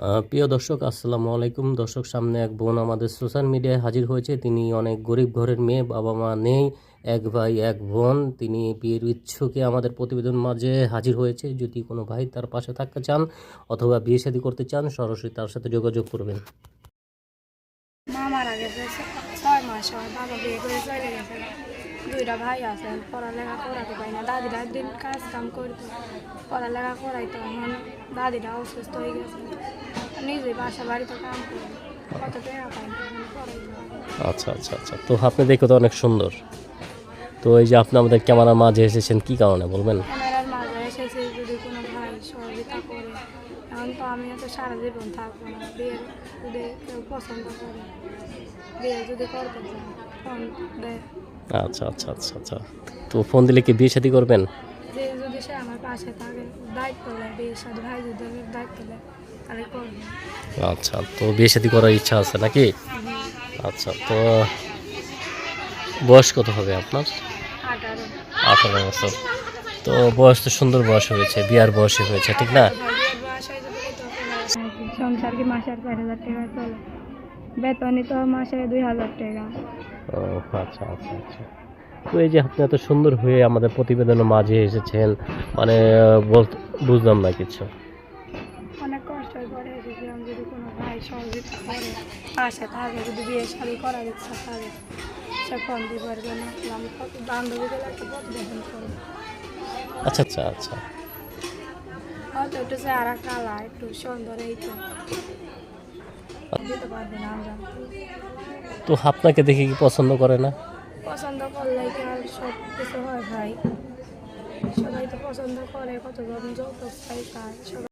প্রিয় দর্শক, আসসালামু আলাইকুম। দর্শক, সামনে এক বোন আমাদের সোশ্যাল মিডিয়ায় হাজির হয়েছে। তিনি অনেক গরিব ঘরের মেয়ে, বাবা মা নেই, এক ভাই, এক বোন। তিনি বিয়ের ইচ্ছুকে আমাদের প্রতিবেদন মাঝে হাজির হয়েছে। যদি কোনো ভাই তার পাশে থাকতে চান অথবা বিয়ে শাদী করতে চান, সরাসরি তার সাথে যোগাযোগ করবেন। মারা গেছে ছয় মাস হয়, বাবা বিয়ে করে চলে গেছে। দুইটা ভাই আছে, পড়ালেখা করাতে পারি না। দাদিরা দিন কাজ কাম করতো, পড়ালেখা করাইতো, এখন দাদিরা অসুস্থ হয়ে গেছে। নিজে বাসা বাড়িতে কাম করে, কত টাকা পাই। আচ্ছা আচ্ছা আচ্ছা। তো আপনি দেখে তো অনেক সুন্দর। তো এই যে আপনি আমাদের ক্যামেরার মাঝে এসেছেন, কি কারণে বলবেন? এসেছে যদি কোনো ভাই সহযোগিতা করে এখন তো আমিও তো সারা জীবন থাকব না। বিয়ে যদি কেউ পছন্দ করে বিয়ে যদি করতে চায় ফোন দেয় আচ্ছা আচ্ছা আচ্ছা আচ্ছা। তো ফোন দিলে কি বিয়ে শাদী করবেন? যে যদি সে আমার পাশে থাকে দায়িত্ব নেয় বিয়ের সাথে ভাই যদি দায়িত্ব নেয় তাহলে করবে। আচ্ছা তো বিয়ে শাদী করার ইচ্ছা আছে নাকি? আচ্ছা তো বয়স কত হবে আপনার? আঠারো বছর। তো বয়স তো সুন্দর বয়স হয়েছে বিয়ার বয়সে হয়েছে ঠিক না? সংসার কি মাসে চার হাজার টাকা চলে। বেতনই তো মাসে দুই হাজার টাকা। ও আচ্ছা আচ্ছা আচ্ছা। তো এই যে আপনি এত সুন্দর হয়ে আমাদের প্রতিবেদনের মাঝে এসেছেন মানে বুঝলাম না কিছু। অনেক কষ্ট করে এসেছিলাম যদি কোনো ভাই সহযোগিতা করে পাশে থাকে যদি বিয়ে শাড়ি করার ইচ্ছা থাকে সে ফোন দিবার জন্য। আমি বান্ধবীদের একটা প্রতিবেদন করি আচ্ছা আচ্ছা আচ্ছা। তো। আপনাকে দেখে কি পছন্দ করে না? পছন্দ করলে কি আর সব কিছু হয় ভাই? সবাই তো পছন্দ করে কতজন যত চাই তার